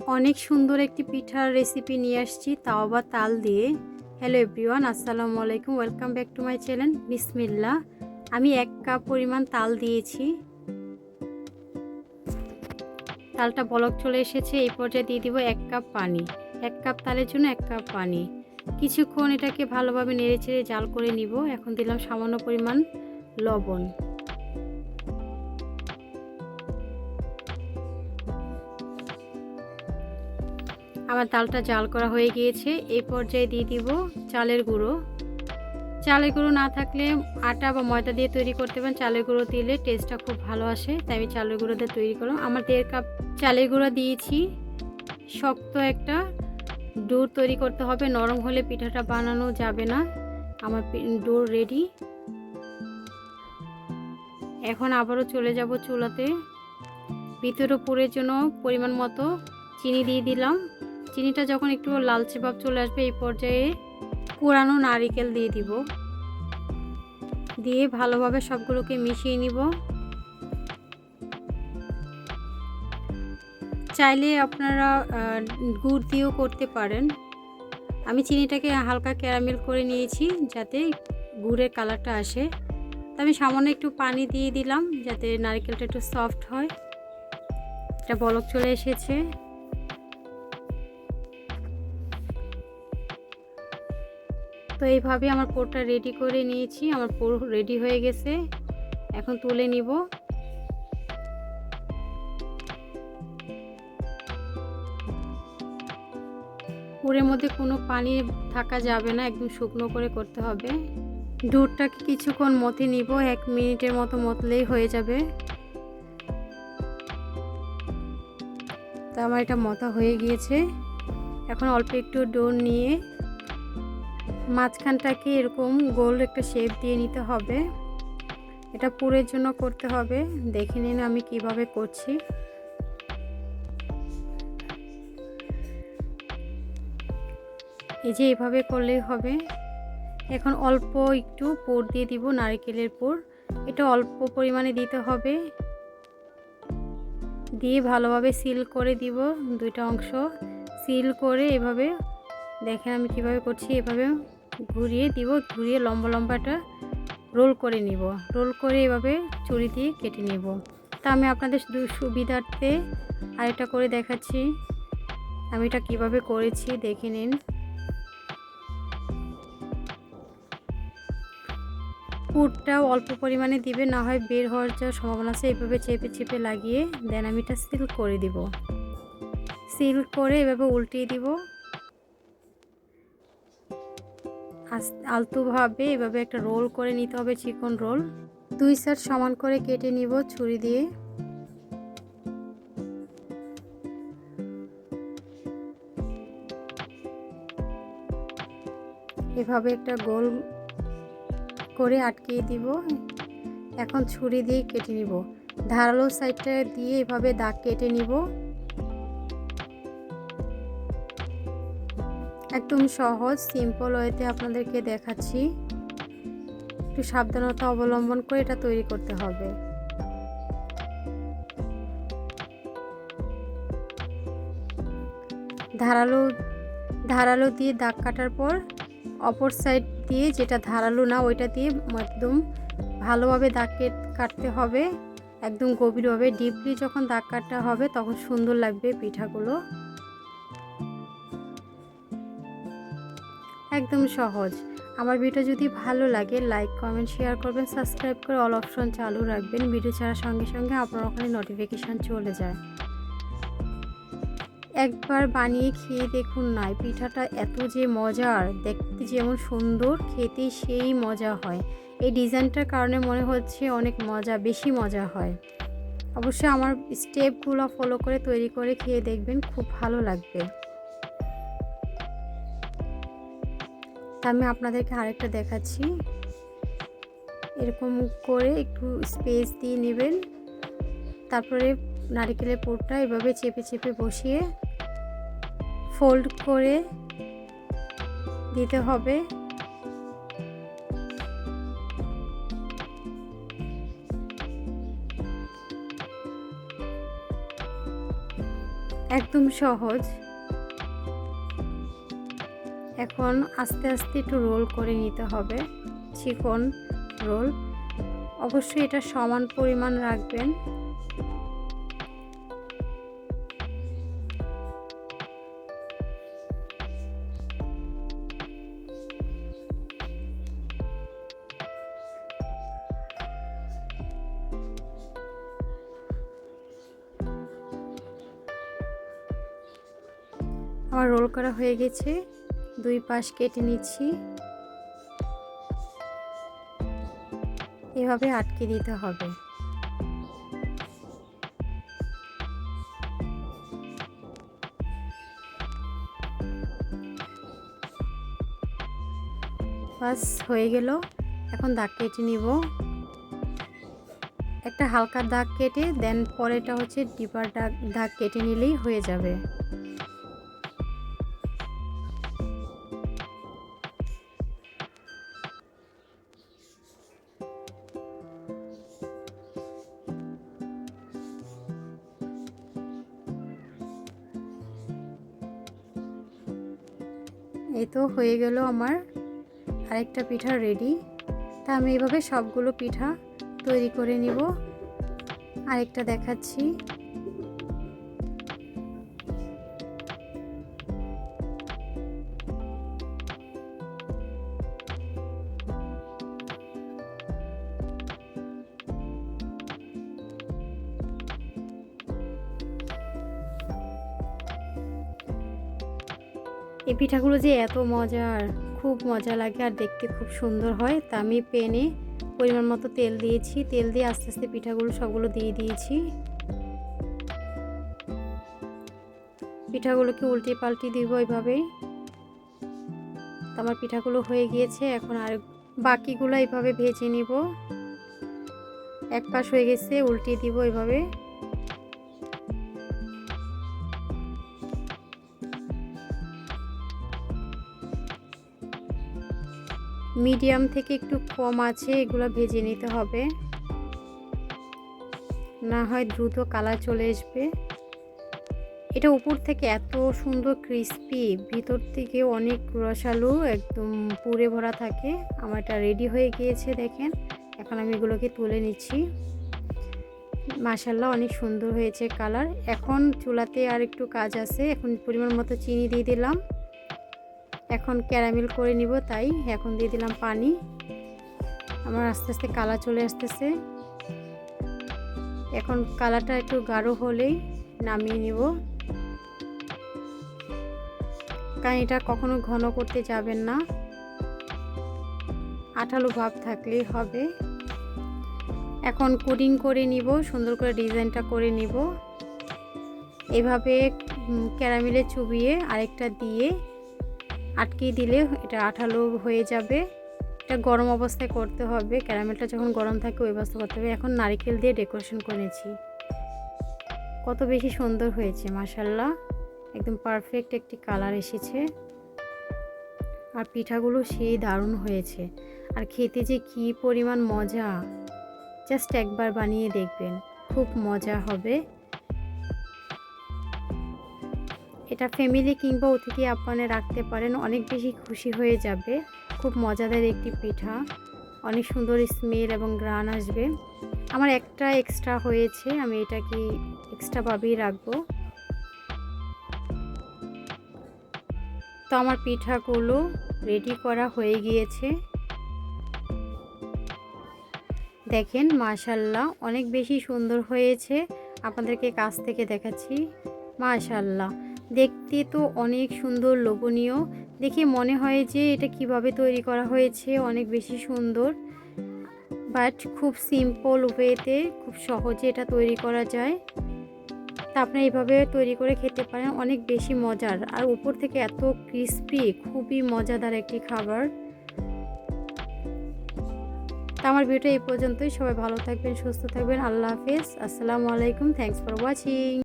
অনেক সুন্দর একটি পিঠার রেসিপি নিয়ে আসছি, তাও আবার তাল দিয়ে। হ্যালো এভরিওয়ান আসসালামু আলাইকুম welcome back to my channel বিসমিল্লা আমি এক কাপ পরিমাণ তাল দিয়েছি। তালটা বলক চলে এসেছে, এই পর্যায়ে দিয়ে দিব এক কাপ পানি। এক কাপ তালের জন্য এক কাপ পানি। কিছুক্ষণ এটাকে ভালোভাবে নেড়ে চেড়ে জাল করে নিব। এখন দিলাম সামান্য পরিমাণ লবণ। আমার ডালটা জাল করা হয়ে গিয়েছে। এই পর্যায়ে দিয়ে দিব চালের গুঁড়ো। চালের গুঁড়ো না থাকলে আটা বা ময়দা দিয়ে তৈরি করতে পারেন। চালের গুঁড়ো দিলে টেস্টটা খুব ভালো আসে, তাই আমি চালের গুঁড়ো দিয়ে তৈরি করলাম। আমার দেড় কাপ চালের গুঁড়ো দিয়েছি। শক্ত একটা ডোর তৈরি করতে হবে। নরম হলে পিঠাটা বানানো যাবে না। আমার ডোর রেডি এখন আবারও চলে যাব চুলাতে। ভিতরে পুরের জন্য পরিমাণ মতো চিনি দিয়ে দিলাম। চিনিটা যখন একটু লালচে ভাব চলে আসবে, এই পর্যায়ে কোরানো নারিকেল দিয়ে দিব। দিয়ে ভালোভাবে সবগুলোকে মিশিয়ে নিব। চাইলে আপনারা গুড় দিয়েও করতে পারেন। আমি চিনিটাকে হালকা ক্যারামেল করে নিয়েছি যাতে গুড়ের কালারটা আসে। তো আমি সামান্য একটু পানি দিয়ে দিলাম যাতে নারকেলটা একটু সফট হয়। এটা বলক চলে এসেছে। তো এইভাবে আমার পোরটা রেডি করে নিয়েছি। আমার পোর রেডি হয়ে গেছে। এখন তুলে নিব। পুরের মধ্যে কোনো পানি থাকা যাবে না, একদম শুকনো করে করতে হবে। দুধটাকে কিছুক্ষণ মতে নিব, এক মিনিটের মতো মতলেই হয়ে যাবে। তা আমার এটা মতা হয়ে গিয়েছে। এখন অল্প একটু ডোর নিয়ে মাঝখানটাকে এরকম গোল একটা শেপ দিয়ে নিতে হবে। এটা পুরের জন্য করতে হবে। দেখে নিন আমি কীভাবে করছি। এই যে এভাবে করলেই হবে। এখন অল্প একটু পুর দিয়ে দিব, নারকেলের পুর। এটা অল্প পরিমাণে দিতে হবে। দিয়ে ভালোভাবে সিল করে দিব দুইটা অংশ। সিল করে এভাবে দেখেন আমি কীভাবে করছি। এভাবে ঘুরিয়ে দিব, ঘুরিয়ে লম্বা লম্বাটা রোল করে নিব। রোল করে এভাবে চুরি দিয়ে কেটে নেব। তা আমি আপনাদের সুবিধার্থে আরেকটা করে দেখাচ্ছি। আমি এটা কীভাবে করেছি দেখে নিন। পুরটাও অল্প পরিমাণে দিবে, না হয় বের হওয়ার যাওয়ার সম্ভাবনা আছে এইভাবে চেপে চেপে লাগিয়ে দেন আমি এটা সিল করে দিব। সিল করে এভাবে উল্টিয়ে দিব। আলতুভাবে এভাবে একটা রোল করে নিতে হবে, চিকন রোল। দুই সাইড সমান করে কেটে নিব ছুরি দিয়ে। এভাবে একটা গোল করে আটকিয়ে দিব। এখন ছুরি দিয়ে কেটে নিব। ধারালো সাইডটা দিয়ে এভাবে দাগ কেটে নিব। একদম সহজ সিম্পল ওয়েতে আপনাদেরকে দেখাচ্ছি। একটু সাবধানতা অবলম্বন করে এটা তৈরি করতে হবে। ধারালো ধারালো দিয়ে দাগ কাটার পর অপর সাইড দিয়ে যেটা ধারালো না, ওইটা দিয়ে একদম ভালোভাবে দাগ কাটতে হবে। একদম গভীরভাবে ডিপলি যখন দাগ কাটতে হবে, তখন সুন্দর লাগবে পিঠাগুলো। একদম সহজ। আমার ভিডিও যদি ভালো লাগে লাইক কমেন্ট শেয়ার করবেন সাবস্ক্রাইব করে অল অপশন চালু রাখবেন। ভিডিও ছাড়ার সঙ্গে সঙ্গে আপনার ওখানে নোটিফিকেশান চলে যায়। একবার বানিয়ে খেয়ে দেখুন না পিঠাটা এত যে মজার, দেখতে যেমন সুন্দর, খেতে সেই মজা হয়। এই ডিজাইনটার কারণে মনে হচ্ছে অনেক মজা, বেশি মজা হয়। অবশ্যই আমার স্টেপগুলো ফলো করে তৈরি করে খেয়ে দেখবেন, খুব ভালো লাগবে। আমি আপনাদেরকে আরেকটা দেখাচ্ছি। এরকম করে একটু স্পেস দিয়ে নেবেন। তারপরে নারিকেলের পুরটা এভাবে চেপে চেপে বসিয়ে ফোল্ড করে দিতে হবে। একদম সহজ। এখন আস্তে আস্তে একটু রোল করে নিতে হবে। চিকন রোল অবশ্যই এটা সমান পরিমাণ রাখবেন। আমার রোল করা হয়ে গেছে। দুই পাশ কেটে নিচ্ছি। এভাবে আটকে দিতে হবে। বাস, হয়ে গেল। এখন দাগ কেটে নিব। একটা হালকা দাগ কেটে, দেন পরেটা হচ্ছে ডিপার দাগ দাগ কেটে নিলেই হয়ে যাবে। এই তো হয়ে গেল আমার আরেকটা পিঠা রেডি তা আমি এভাবে সবগুলো পিঠা তৈরি করে নিব। আরেকটা দেখাচ্ছি। এই পিঠাগুলো যে এত মজার, খুব মজা লাগে আর দেখতে খুব সুন্দর হয়, তা আমি পেনে পরিমাণ মতো তেল দিয়েছি। তেল দিয়ে আস্তে আস্তে পিঠাগুলো সবগুলো দিয়ে দিয়েছি। পিঠাগুলোকে উল্টে পাল্টে দিব এইভাবেই আমার পিঠাগুলো হয়ে গিয়েছে, এখন আর বাকিগুলো এইভাবে ভেজে নিব। এক পাশ হয়ে গেছে, উল্টে দিব এইভাবে। মিডিয়াম থেকে একটু কম আছে, এগুলো ভেজে নিতে হবে। না হয় দ্রুত কালার চলে আসবে। এটা উপর থেকে এত সুন্দর ক্রিস্পি ভিতর থেকে অনেক রসালো, একদম পুরে ভরা থাকে। আমার এটা রেডি হয়ে গিয়েছে, দেখেন। এখন আমি এগুলোকে তুলে নিচ্ছি। মাসাল্লাহ অনেক সুন্দর হয়েছে কালার। এখন চুলাতে আর একটু কাজ আছে। এখন পরিমাণ মতো চিনি দিয়ে দিলাম। এখন ক্যারামেল করে নিব তাই। এখন দিয়ে দিলাম পানি। আমার আস্তে আস্তে কালার চলে আসতেছে। এখন কালারটা একটু গাঢ় হলেই নামিয়ে নিব। কারণ এটা কখনো ঘন করতে যাবেন না। আঠালো ভাব থাকলেই হবে। এখন কুডিং করে নিব, সুন্দর করে ডিজাইনটা করে নিব। এভাবে ক্যারামেলে চুবিয়ে আরেকটা দিয়ে আটকে দিলে এটা আঠালো হয়ে যাবে। এটা গরম অবস্থায় করতে হবে। ক্যারামেলটা যখন গরম থাকে ওই অবস্থা করতে হবে। এখন নারিকেল দিয়ে ডেকোরেশন করেছি কত বেশি সুন্দর হয়েছে মাসাল্লাহ একদম পারফেক্ট একটি কালার এসেছে। আর পিঠাগুলো সেই দারুণ হয়েছে। আর খেতে যে কি পরিমাণ মজা! জাস্ট একবার বানিয়ে দেখবেন। খুব মজা হবে। এটা ফ্যামিলি কিংবা অতিথি আপ্যায়নে রাখতে পারেন, অনেক বেশি খুশি হয়ে যাবে। খুব মজাদার একটি পিঠা। অনেক সুন্দর স্মেল এবং গ্রান আসবে। আমার একটা এক্সট্রা হয়েছে, আমি এটাকে এক্সট্রাভাবেই রাখব। তো আমার পিঠাগুলো রেডি করা হয়ে গিয়েছে। দেখেন মাশাল্লাহ অনেক বেশি সুন্দর হয়েছে। আপনাদেরকে কাছ থেকে দেখাচ্ছি। মাশাল্লাহ দেখতে তো অনেক সুন্দর, লোভনীয়। দেখে মনে হয় যে এটা কীভাবে তৈরি করা হয়েছে, অনেক বেশি সুন্দর। বাট খুব সিম্পল ওয়েতে খুব সহজে এটা তৈরি করা যায়। তা আপনি এইভাবে তৈরি করে খেতে পারেন, অনেক বেশি মজার। আর উপর থেকে এত ক্রিস্পি খুবই মজাদার একটি খাবার। তা আমার ভিডিওটা এই পর্যন্তই। সবাই ভালো থাকবেন, সুস্থ থাকবেন। আল্লাহ হাফেজ। আসসালামু আলাইকুম। Thanks for watching